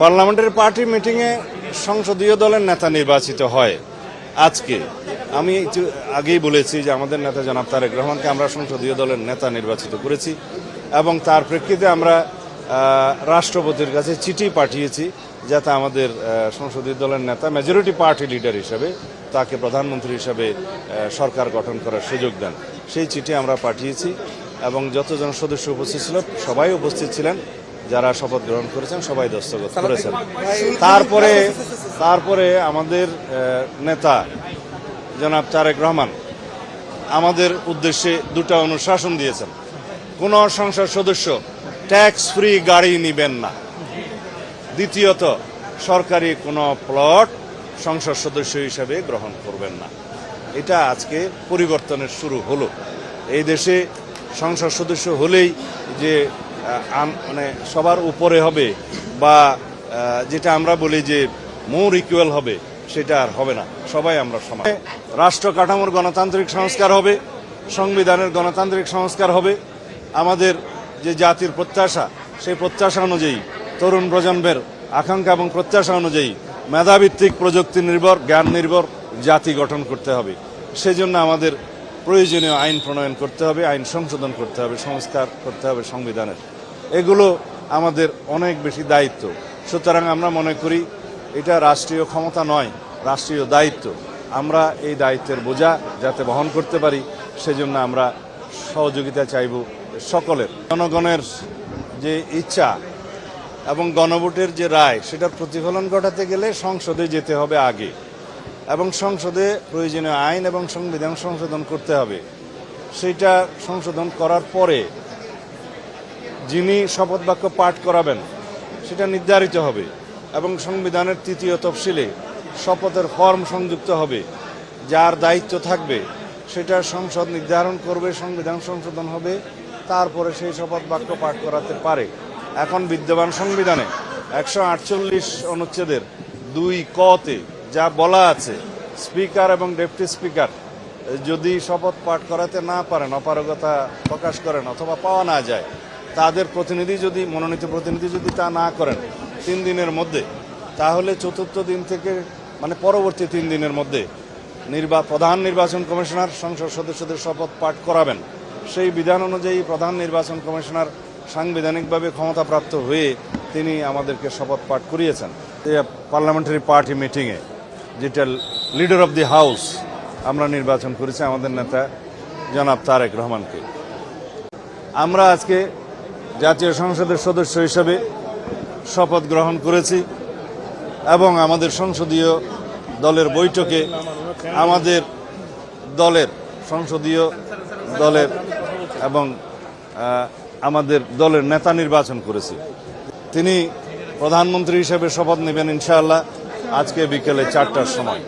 Parliamentary party মিটিংয়ে সংসদীয় দলের নেতা নির্বাচিত হয়। আজকে আমি একটু আগেই বলেছি যে আমাদের নেতা জনাব তারেক রহমানকে আমরা সংসদীয় দলের নেতা নির্বাচিত করেছি এবং তার প্রেক্ষিতে আমরা রাষ্ট্রপতির কাছে চিঠি পাঠিয়েছি যাতে আমাদের সংসদীয় দলের নেতা মেজরিটি পার্টি লিডার হিসেবে তাকে প্রধানমন্ত্রী হিসেবে সরকার গঠন করার সুযোগ দেন। সেই চিঠি আমরা পাঠিয়েছি এবং যতজন সদস্য উপস্থিত ছিল সবাই উপস্থিত ছিলেন। যারা শপথ গ্রহণ করেছেন, সবাই দস্তখত করেছেন। তারপরে তারপরে আমাদের নেতা জনাব তারেক রহমান আমাদের উদ্দেশ্যে দুটো অনুশাসন দিয়েছেন। কোন সংসদ সদস্য ট্যাক্স ফ্রি গাড়ি নিবেন না। দ্বিতীয়ত, সরকারি কোনো প্লট সংসদ সদস্য হিসেবে গ্রহণ করবেন না। এটা আজকে পরিবর্তনের শুরু হলো। এই দেশে সংসদ সদস্য হলেই যে মানে সবার উপরে হবে বা যেটা আমরা বলি যে মোর ইকুয়াল হবে, সেটা আর হবে না। সবাই আমরা সমান। রাষ্ট্র কাঠামোর গণতান্ত্রিক সংস্কার হবে, সংবিধানের গণতান্ত্রিক সংস্কার হবে। আমাদের যে জাতির প্রত্যাশা, সেই প্রত্যাশা অনুযায়ী তরুণ প্রজন্মের আকাঙ্ক্ষা এবং প্রত্যাশা অনুযায়ী মেধাভিত্তিক প্রযুক্তি নির্ভর, জ্ঞান নির্ভর জাতি গঠন করতে হবে। সেজন্য আমাদের প্রয়োজনীয় আইন প্রণয়ন করতে হবে, আইন সংশোধন করতে হবে, সংস্কার করতে হবে সংবিধানের। এগুলো আমাদের অনেক বেশি দায়িত্ব। সুতরাং আমরা মনে করি এটা রাষ্ট্রীয় ক্ষমতা নয়, রাষ্ট্রীয় দায়িত্ব। আমরা এই দায়িত্বের বোঝা যাতে বহন করতে পারি, সেজন্য আমরা সহযোগিতা চাইব সকলের। জনগণের যে ইচ্ছা এবং গণভোটের যে রায় সেটার প্রতিফলন ঘটাতে গেলে সংসদে যেতে হবে আগে এবং সংসদে প্রয়োজনীয় আইন এবং সংবিধান সংশোধন করতে হবে। সেটা সংশোধন করার পরে যিনি শপথ বাক্য পাঠ করাবেন, সেটা নির্ধারিত হবে এবং সংবিধানের তৃতীয় তফসিলে শপথের ফর্ম সংযুক্ত হবে। যার দায়িত্ব থাকবে, সেটা সংসদ নির্ধারণ করবে, সংবিধান সংশোধন হবে, তারপরে সেই শপথ বাক্য পাঠ করাতে পারে। এখন বিদ্যমান সংবিধানে একশো আটচল্লিশ অনুচ্ছেদের দুই কতে যা বলা আছে, স্পিকার এবং ডেপুটি স্পিকার যদি শপথ পাঠ করাতে না পারেন, অপারগতা প্রকাশ করেন অথবা পাওয়া না যায় তাদের প্রতিনিধি যদি, মনোনীত প্রতিনিধি যদি তা না করেন তিন দিনের মধ্যে, তাহলে চতুর্থ দিন থেকে মানে পরবর্তী তিন দিনের মধ্যে নির্বা, প্রধান নির্বাচন কমিশনার, সংসদ সদস্যদের শপথ পাঠ করাবেন। সেই বিধান অনুযায়ী প্রধান নির্বাচন কমিশনার সাংবিধানিকভাবে ক্ষমতাপ্রাপ্ত হয়ে তিনি আমাদেরকে শপথ পাঠ করিয়েছেন। পার্লামেন্টারি পার্টি মিটিংয়ে, যেটা লিডার অফ দি হাউস আমরা নির্বাচন করেছি, আমাদের নেতা জনাব তারেক রহমানকে। আমরা আজকে জাতীয় সংসদের সদস্য হিসেবে শপথ গ্রহণ করেছি এবং আমাদের সংসদীয় দলের বৈঠকে আমাদের দলের সংসদীয় দলের এবং আমাদের দলের নেতা নির্বাচন করেছি। তিনি প্রধানমন্ত্রী হিসেবে শপথ নেবেন ইনশাআল্লাহ আজকে বিকেলে চারটার সময়।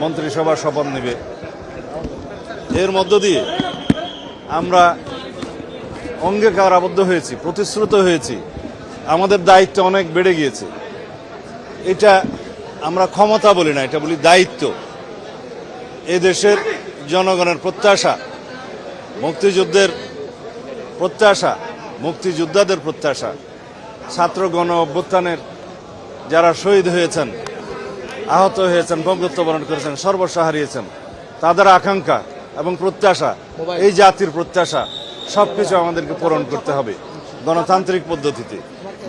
মন্ত্রিসভা শপথ নেবে। এর মধ্য দিয়ে আমরা অঙ্গীকার আবদ্ধ হয়েছি, প্রতিশ্রুত হয়েছি। আমাদের দায়িত্ব অনেক বেড়ে গিয়েছে। এটা আমরা ক্ষমতা বলি না, এটা বলি দায়িত্ব। এ দেশের জনগণের প্রত্যাশা, মুক্তিযুদ্ধের প্রত্যাশা, মুক্তিযোদ্ধাদের প্রত্যাশা, ছাত্র গণ অভ্যুত্থানের যারা শহীদ হয়েছেন, আহত হয়েছেন বঙ্গত্ববরণ করেছেন, সর্বস্ব হারিয়েছেন, তাদের আকাঙ্ক্ষা এবং প্রত্যাশা, এই জাতির প্রত্যাশা সবকিছু আমাদেরকে পূরণ করতে হবে গণতান্ত্রিক পদ্ধতিতে।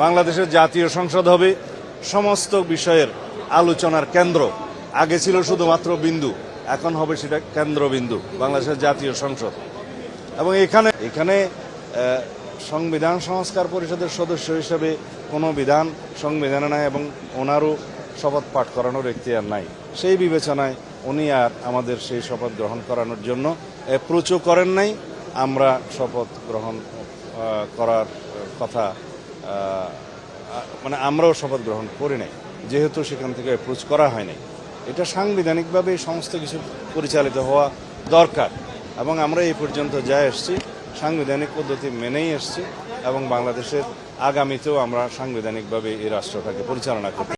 বাংলাদেশের জাতীয় সংসদ হবে। সমস্ত বিষয়ের আলোচনার কেন্দ্র। আগে ছিল শুধুমাত্র বিন্দু, এখন হবে সেটা কেন্দ্রবিন্দু, বাংলাদেশের জাতীয় সংসদ। এবং এখানে এখানে সংবিধান সংস্কার পরিষদের সদস্য হিসেবে কোনো বিধান সংবিধানে নাই এবং ওনারও শপথ পাঠ করানোর এখতিয়ার নাই। সেই বিবেচনায় উনি আর আমাদের সেই শপথ গ্রহণ করানোর জন্য অ্যাপ্রোচও করেন নাই। আমরা শপথ গ্রহণ করার কথা মানে আমরাও শপথ গ্রহণ করি নাই। যেহেতু সেখান থেকে অ্যাপ্রোচ করা হয় নাই। এটা সাংবিধানিকভাবে সমস্ত কিছু পরিচালিত হওয়া দরকার। এবং আমরা এই পর্যন্ত যা এসছি, সাংবিধানিক পদ্ধতি মেনেই এসছি এবং বাংলাদেশের আগামীতেও আমরা সাংবিধানিকভাবে এই রাষ্ট্রটাকে পরিচালনা করতে